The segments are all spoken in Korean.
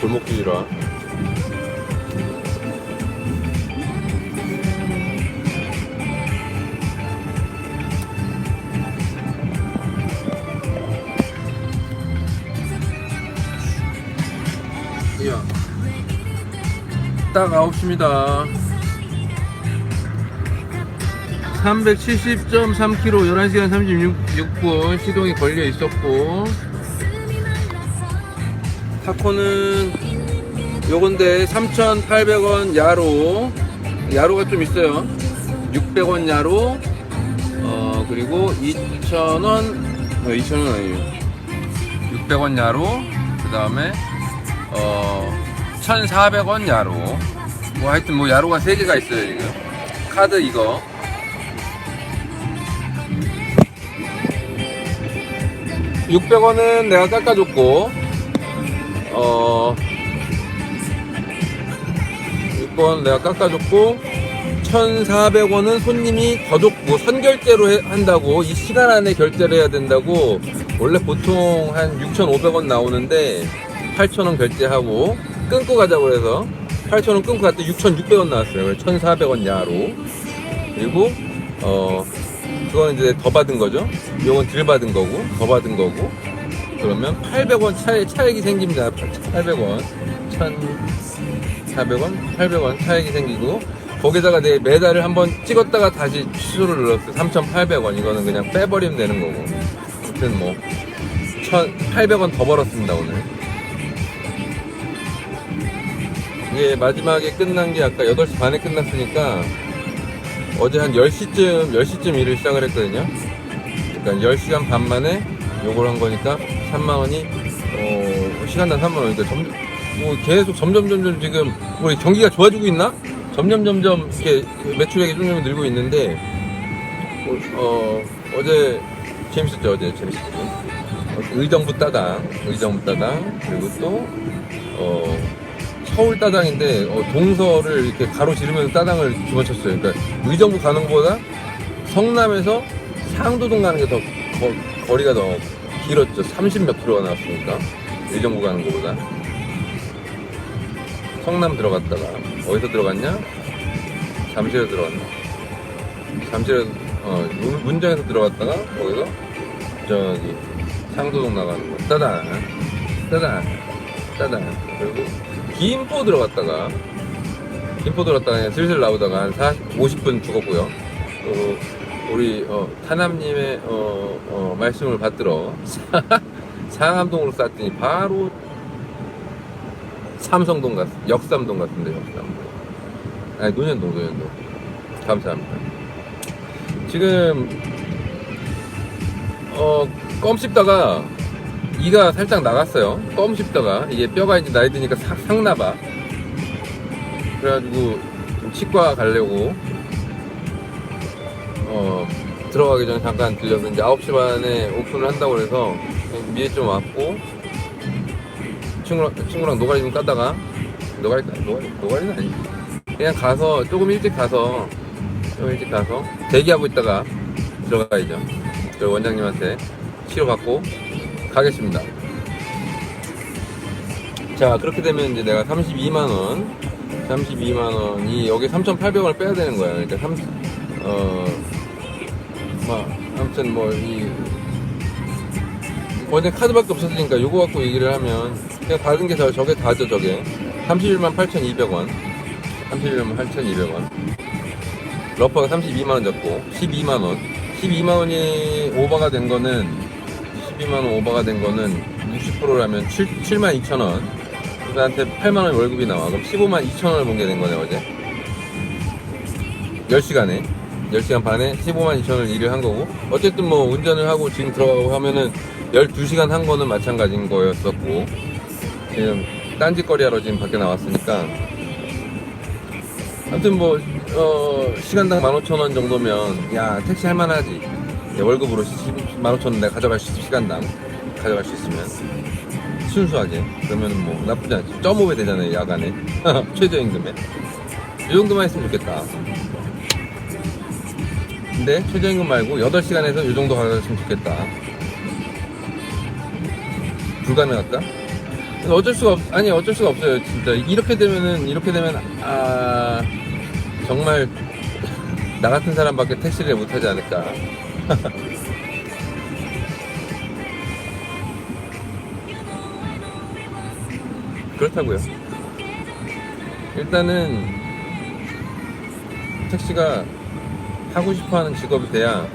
골목길이라 딱 9시입니다. 370.3km 11시간 36분 시동이 걸려 있었고 타코는 요건데 3,800원 야로 야로가 좀 있어요. 600원 야로 어 그리고 2,000원 어, 2,000원 아니에요. 600원 야로 그 다음에 어 1,400원 야로. 뭐 하여튼 뭐 야로가 3개가 있어요 지금. 카드 이거. (600원은) 내가 깎아줬고 어 6번 내가 깎아줬고 1,400원은 손님이 더줬뭐 선결제로 해- 한다고. 이 시간 안에 결제를 해야 된다고. 원래 보통 한 6,500원 나오는데 8,000원 결제하고 끊고 가자고 해서 8,000원 끊고 갔더니 6,600원 나왔어요. 1,400원 야로 그리고 어 그건 이제 더 받은 거죠. 요건 덜 받은 거고 더 받은 거고 그러면 800원 차액, 차액이 생깁니다. 800원 1,400원 800원 차액이 생기고 거기다가 내 메달을 한번 찍었다가 다시 취소를 눌렀어요. 3,800원 이거는 그냥 빼버리면 되는 거고 아무튼 뭐 1,800원 더 벌었습니다 오늘 이게 마지막에 끝난 게 아까 8시 반에 끝났으니까 어제 한 10시쯤 10시쯤 일을 시작을 했거든요 그러니까 10시간 반 만에 요걸 한 거니까 3만 원이 어, 시간당 3만 원이니까 점, 뭐 계속 점점 점점 지금 우리 경기가 좋아지고 있나? 점점 점점 이렇게 매출액이 좀 늘고 있는데 어, 어제 재밌었죠 어제 재밌었죠 어, 의정부 따당 의정부 따당 그리고 또 어, 서울 따당인데 어, 동서를 이렇게 가로지르면서 따당을 집어쳤어요. 그러니까 의정부 가는 것보다 성남에서 상도동 가는 게 더 거리가 더 길었죠. 30 몇 킬로가 나왔으니까. 의정부 가는 것보다. 성남 들어갔다가 어디서 들어갔냐? 잠실에서 들어갔나? 잠실에서 어 문- 문정에서 들어갔다가 거기서 저기 상도동 나가는 거. 따단 따단 따단 그리고 김포 들어갔다가 김포 들어갔다가 슬슬 나오다가 한 40, 50분 죽었고요 또 우리 어, 타남님의 어, 어, 말씀을 받들어 상암동으로 쌌더니 바로 삼성동 같, 역삼동 같은데, 역삼동. 아니, 논현동, 논현동. 감사합니다. 지금, 어, 껌 씹다가, 이가 살짝 나갔어요. 껌 씹다가, 이게 뼈가 이제 나이 드니까 싹, 삭나봐. 그래가지고, 좀 치과 가려고, 어, 들어가기 전에 잠깐 들려서 이제 9시 반에 오픈을 한다고 그래서, 미에 좀 왔고, 친구랑, 친구랑 노가리 좀 까다가 노가리 까- 노가리 노가리는 아니지. 그냥 가서 조금 일찍 가서 조금 일찍 가서 대기하고 있다가 들어가야죠. 저 원장님한테 치료 받고 가겠습니다. 자 그렇게 되면 이제 내가 32만원 32만원이 여기 3,800원을 빼야 되는 거야. 그러니까 3, 어, 뭐, 아무튼 뭐, 이, 어제 카드밖에 없었으니까 요거 갖고 얘기를 하면 그냥 받은 게 저, 저게 다죠 저게. 31만 8,200원. 31만 8,200원. 러퍼가 32만원 잡고 12만원. 12만원이 오버가 된 거는 12만원 오버가 된 거는 60%라면 7, 7만 2천원. 그한테 8만원 월급이 나와. 그럼 15만 2천원을 본 게 된 거네 어제? 10시간에. 10시간 반에 15만 2천원 일을 한 거고. 어쨌든 뭐 운전을 하고 지금 들어가고 하면은 12시간 한 거는 마찬가지인 거였었고. 지금 딴짓거리 하러 지금 밖에 나왔으니까. 아무튼 뭐, 어, 시간당 15,000원 정도면, 야, 택시 할만하지. 야, 월급으로 15,000원 내가 가져갈 수, 시간당 가져갈 수 있으면. 순수하게. 그러면 뭐, 나쁘지 않지. 0.5배 되잖아요, 야간에. 최저임금에. 이 정도만 했으면 좋겠다. 근데 최저임금 말고 8시간에서 이 정도 가졌으면 좋겠다. 불가능할까? 어쩔 수가 없, 아니 어쩔 수가 없어요. 진짜 이렇게 되면은 이렇게 되면 아 정말 나 같은 사람밖에 택시를 못 하지 않을까. 그렇다고요. 일단은 택시가 하고 싶어하는 직업이 돼야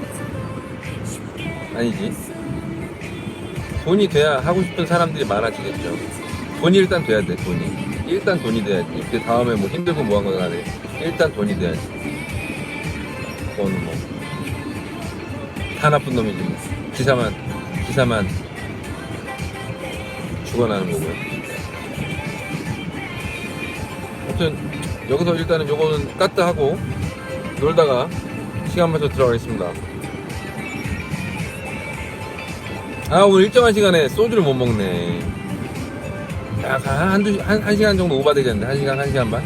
아니지 돈이 돼야 하고 싶은 사람들이 많아지겠죠. 돈이 일단 돼야 돼, 돈이. 일단 돈이 돼야지. 그 다음에 뭐 힘들고 뭐한 건 간에 일단 돈이 돼야지. 그거는 뭐. 다 나쁜 놈이지 뭐. 기사만, 기사만 죽어나는 거고요. 아무튼, 여기서 일단은 요거는 까뜨 하고, 놀다가 시간 맞춰 들어가겠습니다. 아, 오늘 일정한 시간에 소주를 못 먹네. 야, 한, 한, 두, 한, 한 시간 정도 오바 되겠는데? 한 시간, 한 시간 반?